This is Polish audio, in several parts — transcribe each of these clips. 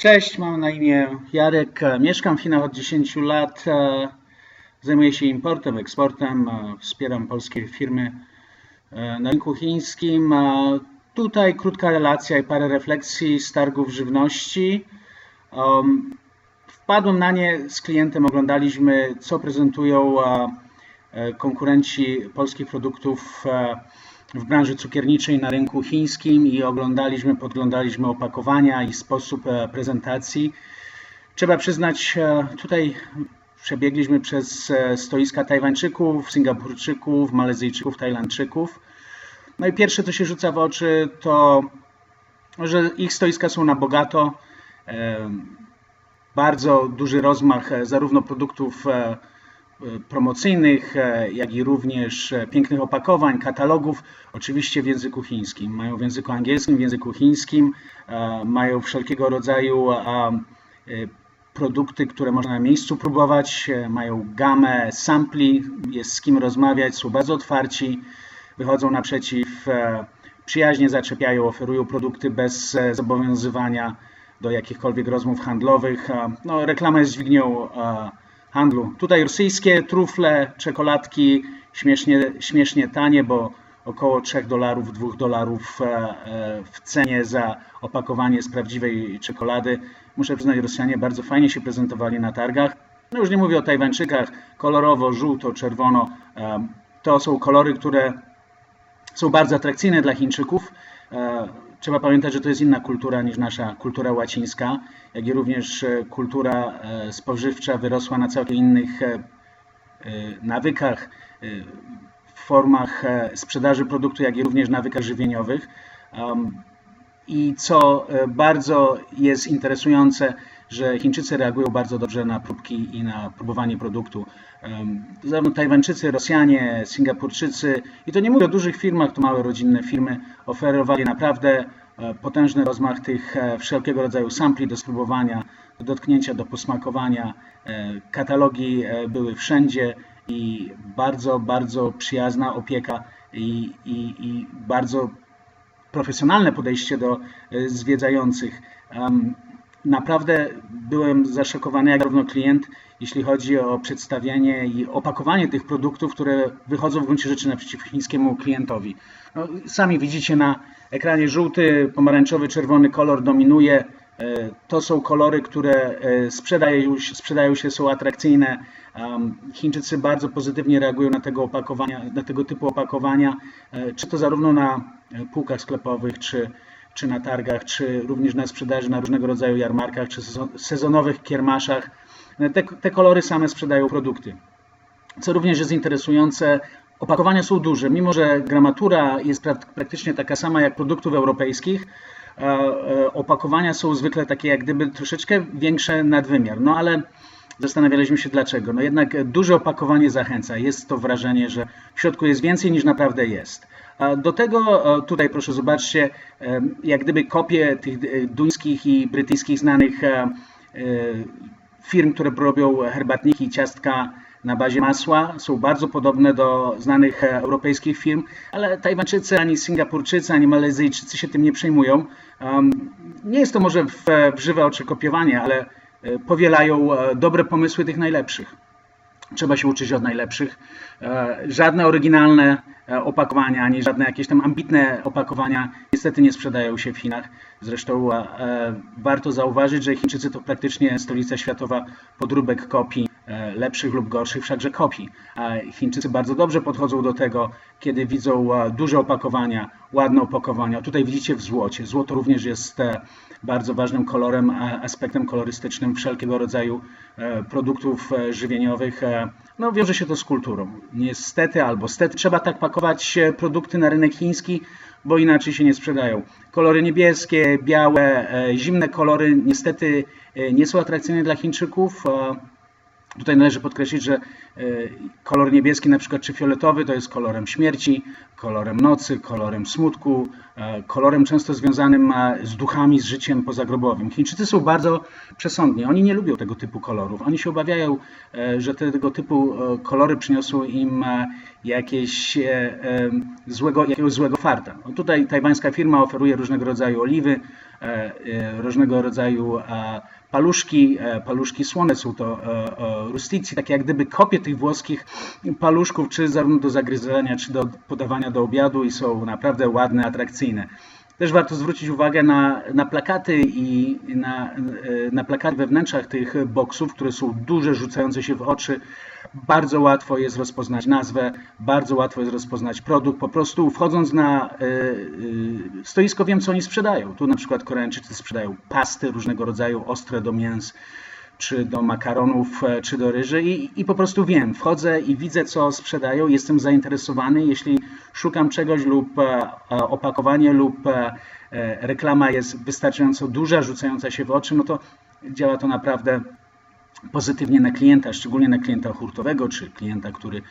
Cześć, mam na imię Jarek. Mieszkam w Chinach od 10 lat. e, Zajmuję się importem, eksportem. e, Wspieram polskie firmy e, na rynku chińskim. Tutaj krótka relacja i parę refleksji z targów żywności. Wpadłem na nie z klientem, oglądaliśmy, co prezentują konkurenci polskich produktów w branży cukierniczej na rynku chińskim i oglądaliśmy, podglądaliśmy opakowania i sposób e, prezentacji. Trzeba przyznać, e, tutaj przebiegliśmy przez e, stoiska Tajwańczyków, Singapurczyków, Malezyjczyków, Tajlandczyków. No i pierwsze, co się rzuca w oczy, to że ich stoiska są na bogato. Bardzo duży rozmach zarówno produktów promocyjnych, e, jak i również e, pięknych opakowań, katalogów, oczywiście w języku chińskim. Mają w języku angielskim, w języku chińskim, e, mają wszelkiego rodzaju produkty, które można na miejscu próbować, mają gamę sampli, jest z kim rozmawiać, są bardzo otwarci, wychodzą naprzeciw, przyjaźnie zaczepiają, oferują produkty bez zobowiązywania do jakichkolwiek rozmów handlowych. No, reklama jest dźwignią handlu. Tutaj rosyjskie trufle, czekoladki, śmiesznie, śmiesznie tanie, bo około 3 dolarów, 2 dolarów e, e, w cenie za opakowanie z prawdziwej czekolady. Muszę przyznać, Rosjanie bardzo fajnie się prezentowali na targach. No już nie mówię o Tajwańczykach, kolorowo, żółto, czerwono. e, To są kolory, które są bardzo atrakcyjne dla Chińczyków. Trzeba pamiętać, że to jest inna kultura niż nasza kultura łacińska, jak i również e, kultura e, spożywcza wyrosła na całkiem innych e, nawykach, formach sprzedaży produktu, jak i również nawykach żywieniowych. I co bardzo jest interesujące, że Chińczycy reagują bardzo dobrze na próbki i na próbowanie produktu. Zarówno Tajwańczycy, Rosjanie, Singapurczycy, i to nie mówię o dużych firmach, to małe rodzinne firmy, oferowali naprawdę e, potężny rozmach tych e, wszelkiego rodzaju sampli do spróbowania, do dotknięcia, do posmakowania. E, Katalogi były wszędzie i bardzo, bardzo przyjazna opieka i, i, i bardzo profesjonalne podejście do zwiedzających. Naprawdę byłem zaszokowany, jak zarówno klient, jeśli chodzi o przedstawienie i opakowanie tych produktów, które wychodzą w gruncie rzeczy naprzeciw chińskiemu klientowi. No, sami widzicie na ekranie żółty, pomarańczowy, czerwony kolor dominuje. E, To są kolory, które e, sprzedają, sprzedają się, są atrakcyjne. Chińczycy bardzo pozytywnie reagują na tego, opakowania, na tego typu opakowania, e, czy to zarówno na półkach sklepowych, czy, czy na targach, czy również na sprzedaży na różnego rodzaju jarmarkach, czy sezon- sezonowych kiermaszach. Te, te kolory same sprzedają produkty. Co również jest interesujące, opakowania są duże, mimo że gramatura jest pra- praktycznie taka sama jak produktów europejskich. e, Opakowania są zwykle takie jak gdyby troszeczkę większe nadwymiar. No ale zastanawialiśmy się dlaczego. No jednak duże opakowanie zachęca. Jest to wrażenie, że w środku jest więcej niż naprawdę jest. Do tego e, tutaj proszę zobaczcie, e, jak gdyby kopie tych e, duńskich i brytyjskich znanych e, e, firm, które robią herbatniki i ciastka na bazie masła. Są bardzo podobne do znanych e, europejskich firm, ale Tajwańczycy, ani Singapurczycy, ani Malezyjczycy się tym nie przejmują. Nie jest to może w, w żywe oczy kopiowanie, ale e, powielają e, dobre pomysły tych najlepszych. Trzeba się uczyć od najlepszych. E, Żadne oryginalne e, opakowania, ani żadne jakieś tam ambitne opakowania niestety nie sprzedają się w Chinach. Zresztą e, warto zauważyć, że Chińczycy to praktycznie stolica światowa podróbek kopii, e, lepszych lub gorszych, wszakże kopii. Chińczycy bardzo dobrze podchodzą do tego, kiedy widzą e, duże opakowania, ładne opakowania. Tutaj widzicie w złocie. Złoto również jest e, bardzo ważnym kolorem, aspektem kolorystycznym wszelkiego rodzaju e, produktów e, żywieniowych. E, No, wiąże się to z kulturą. Niestety albo stety trzeba tak pakować e, produkty na rynek chiński, bo inaczej się nie sprzedają. Kolory niebieskie, białe, e, zimne kolory niestety e, nie są atrakcyjne dla Chińczyków. Tutaj należy podkreślić, że e, kolor niebieski, na przykład czy fioletowy, to jest kolorem śmierci, kolorem nocy, kolorem smutku, e, kolorem często związanym z duchami, z życiem pozagrobowym. Chińczycy są bardzo przesądni. Oni nie lubią tego typu kolorów. Oni się obawiają, e, że te- tego typu kolory przyniosą im jakieś złego, jakiegoś złego farta. No tutaj tajwańska firma oferuje różnego rodzaju oliwy, różnego rodzaju paluszki, paluszki słone, są to rustici, takie jak gdyby kopie tych włoskich paluszków, czy zarówno do zagryzania, czy do podawania do obiadu i są naprawdę ładne, atrakcyjne. Też warto zwrócić uwagę na, na plakaty i na, na plakaty we wnętrzach tych boksów, które są duże, rzucające się w oczy. Bardzo łatwo jest rozpoznać nazwę, bardzo łatwo jest rozpoznać produkt. Po prostu wchodząc na y, y, stoisko wiem, co oni sprzedają. Tu na przykład Koreańczycy sprzedają pasty różnego rodzaju, ostre do mięs, czy do makaronów, e, czy do ryży i, i po prostu wiem, wchodzę i widzę, co sprzedają, jestem zainteresowany. Jeśli szukam czegoś lub e, opakowanie lub e, reklama jest wystarczająco duża, rzucająca się w oczy, no to działa to naprawdę pozytywnie na klienta, szczególnie na klienta hurtowego, czy klienta, który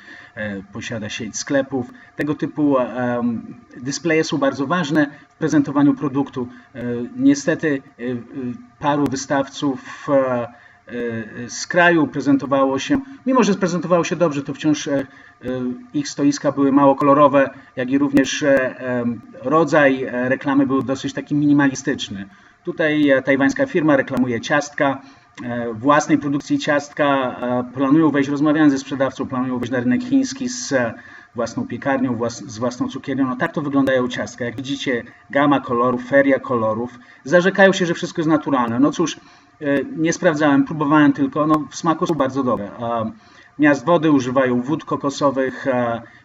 posiada sieć sklepów. Tego typu dyspleje są bardzo ważne w prezentowaniu produktu. Niestety paru wystawców E, z kraju prezentowało się, mimo że prezentowało się dobrze, to wciąż e, e, ich stoiska były mało kolorowe, jak i również rodzaj reklamy był dosyć taki minimalistyczny. Tutaj tajwańska firma reklamuje ciastka, własnej produkcji ciastka, planują wejść, rozmawiając ze sprzedawcą, planują wejść na rynek chiński z własną piekarnią, z własną cukiernią. No tak to wyglądają ciastka. Jak widzicie, gama kolorów, feria kolorów. Zarzekają się, że wszystko jest naturalne. No cóż, E, nie sprawdzałem, próbowałem tylko. No, w smaku są bardzo dobre. Miast wody używają wód kokosowych,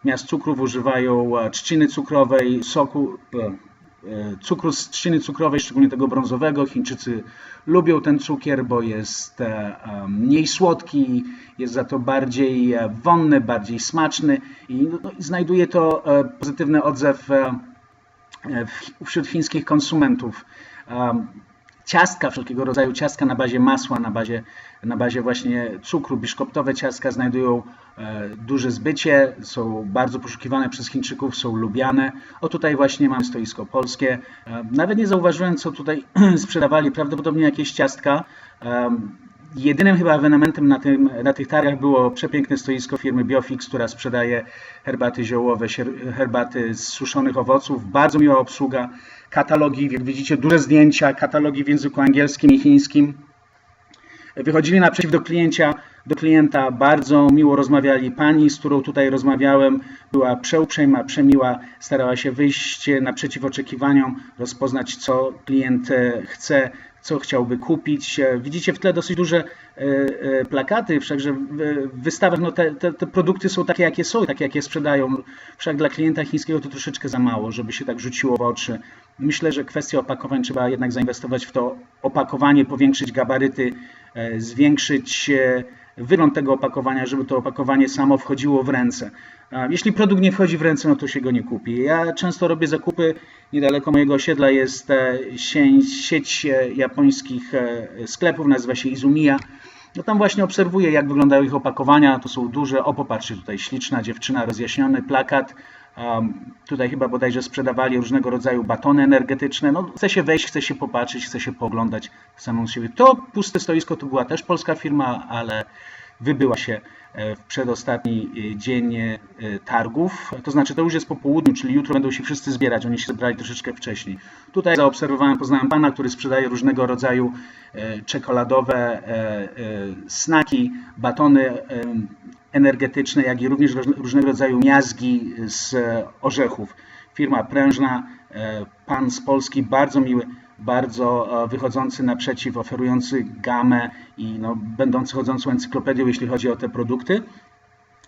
miast cukrów używają trzciny cukrowej, soku, e, e, cukru z trzciny cukrowej, szczególnie tego brązowego. Chińczycy lubią ten cukier, bo jest mniej słodki, jest za to bardziej wonny, bardziej smaczny i no, znajduje to pozytywny odzew wśród chińskich konsumentów ciastka, wszelkiego rodzaju ciastka na bazie masła, na bazie, na bazie właśnie cukru. Biszkoptowe ciastka znajdują e, duże zbycie, są bardzo poszukiwane przez Chińczyków, są lubiane. O tutaj właśnie mamy stoisko polskie. E, nawet nie zauważyłem, co tutaj sprzedawali, prawdopodobnie jakieś ciastka. E, Jedynym chyba ewenementem na, tym, na tych targach było przepiękne stoisko firmy Biofix, która sprzedaje herbaty ziołowe, herbaty z suszonych owoców. Bardzo miła obsługa, katalogi, jak widzicie, duże zdjęcia, katalogi w języku angielskim i chińskim. Wychodzili naprzeciw do klienta, do klienta, bardzo miło rozmawiali. Pani, z którą tutaj rozmawiałem, była przeuprzejma, przemiła, starała się wyjść naprzeciw oczekiwaniom, rozpoznać, co klient chce, co chciałby kupić. E, widzicie w tle dosyć duże e, e, plakaty, wszakże w wystawach no te, te, te, produkty są takie, jakie są, takie, jakie sprzedają. Wszak dla klienta chińskiego to troszeczkę za mało, żeby się tak rzuciło w oczy. Myślę, że kwestia opakowań trzeba jednak zainwestować w to opakowanie, powiększyć gabaryty, zwiększyć wygląd tego opakowania, żeby to opakowanie samo wchodziło w ręce. Jeśli produkt nie wchodzi w ręce, no to się go nie kupi. Ja często robię zakupy, niedaleko mojego osiedla jest e, sieć e, japońskich e, sklepów, nazywa się Izumiya. No tam właśnie obserwuję, jak wyglądają ich opakowania. To są duże, o popatrzcie tutaj, śliczna dziewczyna, rozjaśniony plakat. Um, tutaj chyba bodajże sprzedawali różnego rodzaju batony energetyczne. No, chce się wejść, chce się popatrzeć, chce się pooglądać samą siebie. To puste stoisko to była też polska firma, ale wybyła się e, w przedostatni e, dzień e, targów. To znaczy to już jest po południu, czyli jutro będą się wszyscy zbierać. Oni się zebrali troszeczkę wcześniej. Tutaj zaobserwowałem, poznałem pana, który sprzedaje różnego rodzaju czekoladowe snaki, batony energetyczne, jak i również różnego rodzaju miazgi z orzechów. Firma prężna, pan z Polski, bardzo miły bardzo e, wychodzący naprzeciw, oferujący gamę i no, będący chodzącą encyklopedią, jeśli chodzi o te produkty.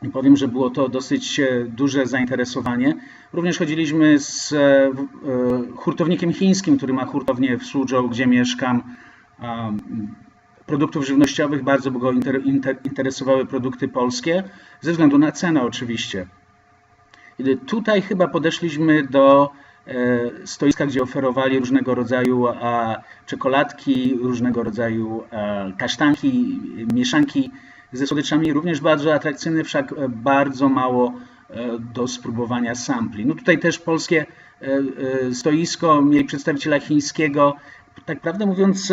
I powiem, że było to dosyć e, duże zainteresowanie. Również chodziliśmy z e, hurtownikiem chińskim, który ma hurtownię w Suzhou, gdzie mieszkam. Produktów żywnościowych bardzo go interesowały produkty polskie, ze względu na cenę oczywiście. Tutaj chyba podeszliśmy do stoiska, gdzie oferowali różnego rodzaju czekoladki, różnego rodzaju kasztanki, mieszanki ze słodyczami, również bardzo atrakcyjne, wszak bardzo mało e, do spróbowania sampli. No tutaj też polskie e, stoisko, mieli przedstawiciela chińskiego, tak prawdę mówiąc,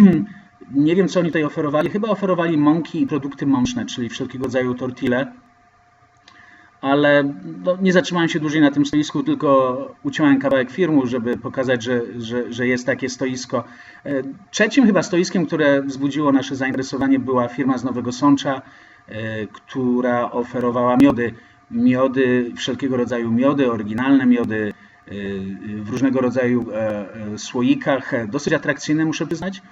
nie wiem co oni tutaj oferowali, chyba oferowali mąki i produkty mączne, czyli wszelkiego rodzaju tortille ale no, nie zatrzymałem się dłużej na tym stoisku, tylko uciąłem kawałek filmu, żeby pokazać, że, że, że jest takie stoisko. E, Trzecim chyba stoiskiem, które wzbudziło nasze zainteresowanie była firma z Nowego Sącza, e, która oferowała miody. Miody, wszelkiego rodzaju miody, oryginalne miody e, w różnego rodzaju słoikach, dosyć atrakcyjne muszę przyznać.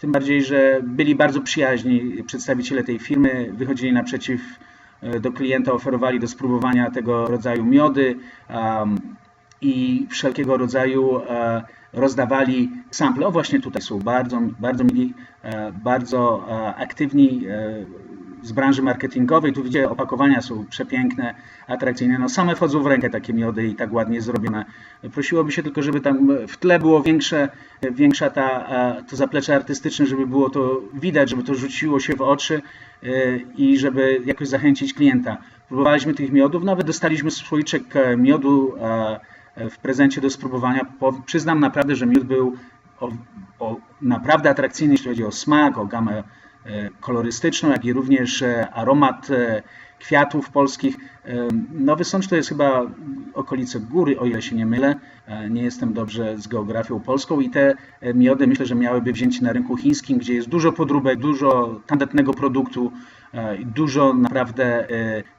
Tym bardziej, że byli bardzo przyjaźni przedstawiciele tej firmy, wychodzili naprzeciw do klienta, oferowali do spróbowania tego rodzaju miody i wszelkiego rodzaju e, rozdawali sample. O właśnie tutaj są bardzo, bardzo mili, e, bardzo e, aktywni e, z branży marketingowej. Tu widzicie, opakowania są przepiękne, atrakcyjne. No same wchodzą w rękę takie miody i tak ładnie zrobione. Prosiłoby się tylko, żeby tam w tle było większe, większa ta, to zaplecze artystyczne, żeby było to widać, żeby to rzuciło się w oczy e, i żeby jakoś zachęcić klienta. Próbowaliśmy tych miodów, nawet dostaliśmy słoiczek e, miodu e, w prezencie do spróbowania. Przyznam naprawdę, że miód był o, o, naprawdę atrakcyjny, jeśli chodzi o smak, o gamę kolorystyczną, jak i również e, aromat e, kwiatów polskich. E, Nowy Sącz to jest chyba okolice góry, o ile się nie mylę. Nie jestem dobrze z geografią polską i te miody myślę, że miałyby wzięcie na rynku chińskim, gdzie jest dużo podróbek, dużo tandetnego produktu, i dużo naprawdę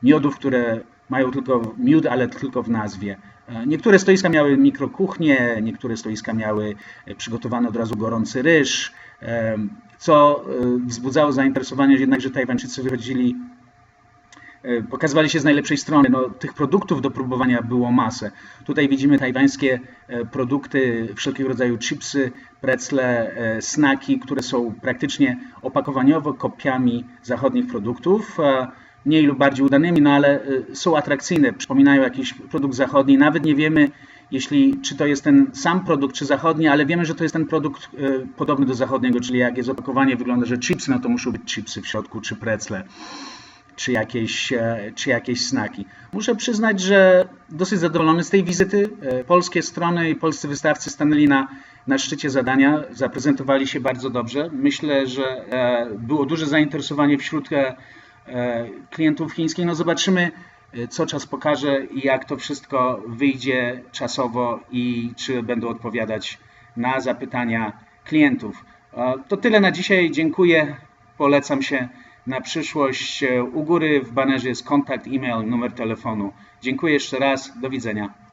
miodów, które mają tylko miód, ale tylko w nazwie. E, Niektóre stoiska miały mikrokuchnie, niektóre stoiska miały e, przygotowany od razu gorący ryż, e, co wzbudzało zainteresowanie, jednakże Tajwańczycy wychodzili pokazywali się z najlepszej strony. No, tych produktów do próbowania było masę. Tutaj widzimy tajwańskie produkty, wszelkiego rodzaju chipsy, precle, snaki, które są praktycznie opakowaniowo kopiami zachodnich produktów. Mniej lub bardziej udanymi, no ale e, są atrakcyjne, przypominają jakiś produkt zachodni. Nawet nie wiemy, jeśli, czy to jest ten sam produkt, czy zachodni, ale wiemy, że to jest ten produkt e, podobny do zachodniego, czyli jak jest opakowanie, wygląda, że chipsy, no to muszą być chipsy w środku, czy precle czy jakieś, e, czy jakieś snaki. Muszę przyznać, że dosyć zadowolony z tej wizyty. E, Polskie strony i polscy wystawcy stanęli na, na szczycie zadania, zaprezentowali się bardzo dobrze. Myślę, że e, było duże zainteresowanie wśród klientów chińskich. No zobaczymy, e, co czas pokaże i jak to wszystko wyjdzie czasowo i czy będą odpowiadać na zapytania klientów. E, To tyle na dzisiaj. Dziękuję. Polecam się na przyszłość. E, U góry w banerze jest kontakt, e-mail, numer telefonu. Dziękuję jeszcze raz. Do widzenia.